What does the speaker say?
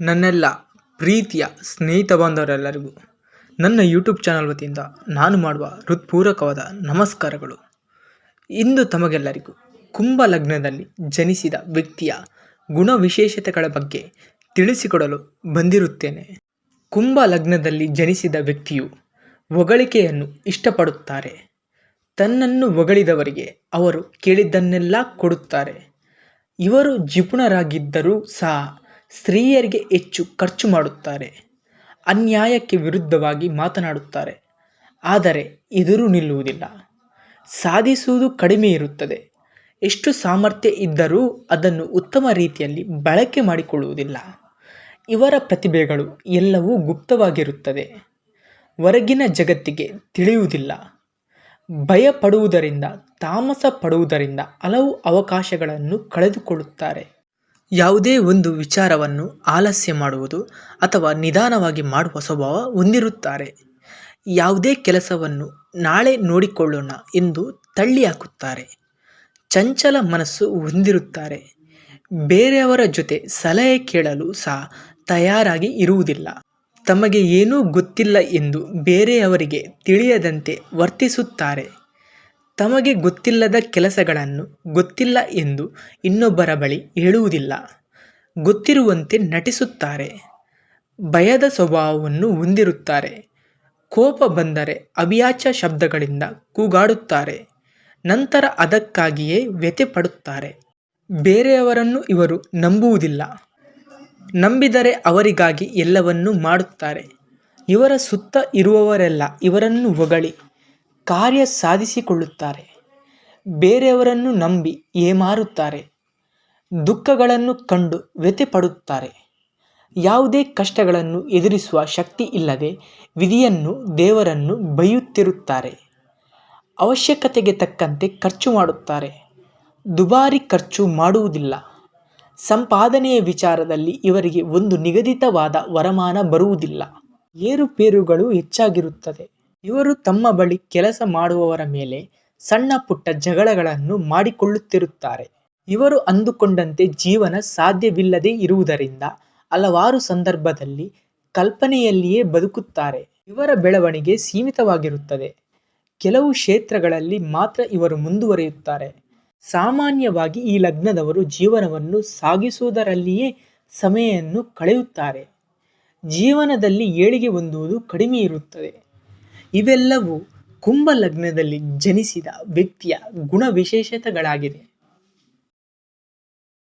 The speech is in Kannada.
ನನ್ನೆಲ್ಲ ಪ್ರೀತಿಯ ಸ್ನೇಹಿತ ಬಾಂಧವರೆಲ್ಲರಿಗೂ ನನ್ನ ಯೂಟ್ಯೂಬ್ ಚಾನಲ್ ವತಿಯಿಂದ ನಾನು ಮಾಡುವ ಹೃತ್ಪೂರ್ವಕವಾದ ನಮಸ್ಕಾರಗಳು. ಇಂದು ತಮಗೆಲ್ಲರಿಗೂ ಕುಂಭ ಲಗ್ನದಲ್ಲಿ ಜನಿಸಿದ ವ್ಯಕ್ತಿಯ ಗುಣ ವಿಶೇಷತೆಗಳ ಬಗ್ಗೆ ತಿಳಿಸಿಕೊಡಲು ಬಂದಿರುತ್ತೇನೆ. ಕುಂಭ ಲಗ್ನದಲ್ಲಿ ಜನಿಸಿದ ವ್ಯಕ್ತಿಯು ಹೊಗಳಿಕೆಯನ್ನು ಇಷ್ಟಪಡುತ್ತಾರೆ. ತನ್ನನ್ನು ಹೊಗಳಿದವರಿಗೆ ಅವರು ಕೇಳಿದ್ದನ್ನೆಲ್ಲ ಕೊಡುತ್ತಾರೆ. ಇವರು ಜಿಪುಣರಾಗಿದ್ದರೂ ಸಹ ಸ್ತ್ರೀಯರಿಗೆ ಹೆಚ್ಚು ಖರ್ಚು ಮಾಡುತ್ತಾರೆ. ಅನ್ಯಾಯಕ್ಕೆ ವಿರುದ್ಧವಾಗಿ ಮಾತನಾಡುತ್ತಾರೆ. ಆದರೆ ಎದುರು ನಿಲ್ಲುವುದಿಲ್ಲ. ಸಾಧಿಸುವುದು ಕಡಿಮೆ ಇರುತ್ತದೆ. ಎಷ್ಟು ಸಾಮರ್ಥ್ಯ ಇದ್ದರೂ ಅದನ್ನು ಉತ್ತಮ ರೀತಿಯಲ್ಲಿ ಬಳಕೆ ಮಾಡಿಕೊಳ್ಳುವುದಿಲ್ಲ. ಇವರ ಪ್ರತಿಭೆಗಳು ಎಲ್ಲವೂ ಗುಪ್ತವಾಗಿರುತ್ತದೆ. ಹೊರಗಿನ ಜಗತ್ತಿಗೆ ತಿಳಿಯುವುದಿಲ್ಲ. ಭಯ ಪಡುವುದರಿಂದ ತಾಮಸ ಪಡುವುದರಿಂದ ಹಲವು ಅವಕಾಶಗಳನ್ನು ಕಳೆದುಕೊಳ್ಳುತ್ತಾರೆ. ಯಾವುದೇ ಒಂದು ವಿಚಾರವನ್ನು ಆಲಸ್ಯ ಮಾಡುವುದು ಅಥವಾ ನಿಧಾನವಾಗಿ ಮಾಡುವ ಸ್ವಭಾವ ಹೊಂದಿರುತ್ತಾರೆ. ಯಾವುದೇ ಕೆಲಸವನ್ನು ನಾಳೆ ನೋಡಿಕೊಳ್ಳೋಣ ಎಂದು ತಳ್ಳಿ ಹಾಕುತ್ತಾರೆ ಚಂಚಲ ಮನಸ್ಸು ಹೊಂದಿರುತ್ತಾರೆ. ಬೇರೆಯವರ ಜೊತೆ ಸಲಹೆ ಕೇಳಲು ಸಹ ತಯಾರಾಗಿ ಇರುವುದಿಲ್ಲ. ತಮಗೆ ಏನೂ ಗೊತ್ತಿಲ್ಲ ಎಂದು ಬೇರೆಯವರಿಗೆ ತಿಳಿಯದಂತೆ ವರ್ತಿಸುತ್ತಾರೆ. ತಮಗೆ ಗೊತ್ತಿಲ್ಲದ ಕೆಲಸಗಳನ್ನು ಗೊತ್ತಿಲ್ಲ ಎಂದು ಇನ್ನೊಬ್ಬರ ಬಳಿ ಹೇಳುವುದಿಲ್ಲ. ಗೊತ್ತಿರುವಂತೆ ನಟಿಸುತ್ತಾರೆ. ಭಯದ ಸ್ವಭಾವವನ್ನು ಹೊಂದಿರುತ್ತಾರೆ. ಕೋಪ ಬಂದರೆ ಅವಿಯಾಚ ಶಬ್ದಗಳಿಂದ ಕೂಗಾಡುತ್ತಾರೆ. ನಂತರ ಅದಕ್ಕಾಗಿಯೇ ವ್ಯಥೆ ಪಡುತ್ತಾರೆ ಬೇರೆಯವರನ್ನು ಇವರು ನಂಬುವುದಿಲ್ಲ. ನಂಬಿದರೆ ಅವರಿಗಾಗಿ ಎಲ್ಲವನ್ನೂ ಮಾಡುತ್ತಾರೆ. ಇವರ ಸುತ್ತ ಇರುವವರೆಲ್ಲ ಇವರನ್ನು ಹೊಗಳಿ ಕಾರ್ಯ ಸಾಧಿಸಿಕೊಳ್ಳುತ್ತಾರೆ. ಬೇರೆಯವರನ್ನು ನಂಬಿ ಏಮಾರುತ್ತಾರೆ. ದುಃಖಗಳನ್ನು ಕಂಡು ವ್ಯಥೆಪಡುತ್ತಾರೆ. ಯಾವುದೇ ಕಷ್ಟಗಳನ್ನು ಎದುರಿಸುವ ಶಕ್ತಿ ಇಲ್ಲದೆ ವಿಧಿಯನ್ನು ದೇವರನ್ನು ಬೈಯುತ್ತಿರುತ್ತಾರೆ. ಅವಶ್ಯಕತೆಗೆ ತಕ್ಕಂತೆ ಖರ್ಚು ಮಾಡುತ್ತಾರೆ. ದುಬಾರಿ ಖರ್ಚು ಮಾಡುವುದಿಲ್ಲ. ಸಂಪಾದನೆಯ ವಿಚಾರದಲ್ಲಿ ಇವರಿಗೆ ಒಂದು ನಿಗದಿತವಾದ ವರಮಾನ ಬರುವುದಿಲ್ಲ. ಏರುಪೇರುಗಳು ಹೆಚ್ಚಾಗಿರುತ್ತದೆ. ಇವರು ತಮ್ಮ ಬಳಿ ಕೆಲಸ ಮಾಡುವವರ ಮೇಲೆ ಸಣ್ಣ ಪುಟ್ಟ ಜಗಳಗಳನ್ನು ಮಾಡಿಕೊಳ್ಳುತ್ತಿರುತ್ತಾರೆ. ಇವರು ಅಂದುಕೊಂಡಂತೆ ಜೀವನ ಸಾಧ್ಯವಿಲ್ಲದೆ ಇರುವುದರಿಂದ ಹಲವಾರು ಸಂದರ್ಭದಲ್ಲಿ ಕಲ್ಪನೆಯಲ್ಲಿಯೇ ಬದುಕುತ್ತಾರೆ. ಇವರ ಬೆಳವಣಿಗೆ ಸೀಮಿತವಾಗಿರುತ್ತದೆ. ಕೆಲವು ಕ್ಷೇತ್ರಗಳಲ್ಲಿ ಮಾತ್ರ ಇವರು ಮುಂದುವರಿಯುತ್ತಾರೆ. ಸಾಮಾನ್ಯವಾಗಿ ಈ ಲಗ್ನದವರು ಜೀವನವನ್ನು ಸಾಗಿಸುವುದರಲ್ಲಿಯೇ ಸಮಯವನ್ನು ಕಳೆಯುತ್ತಾರೆ. ಜೀವನದಲ್ಲಿ ಏಳಿಗೆ ಹೊಂದುವುದು ಕಡಿಮೆ ಇರುತ್ತದೆ. ಇವೆಲ್ಲವೂ ಕುಂಭ ಲಗ್ನದಲ್ಲಿ ಜನಿಸಿದ ವ್ಯಕ್ತಿಯ ಗುಣ ವಿಶೇಷತೆಗಳಾಗಿದೆ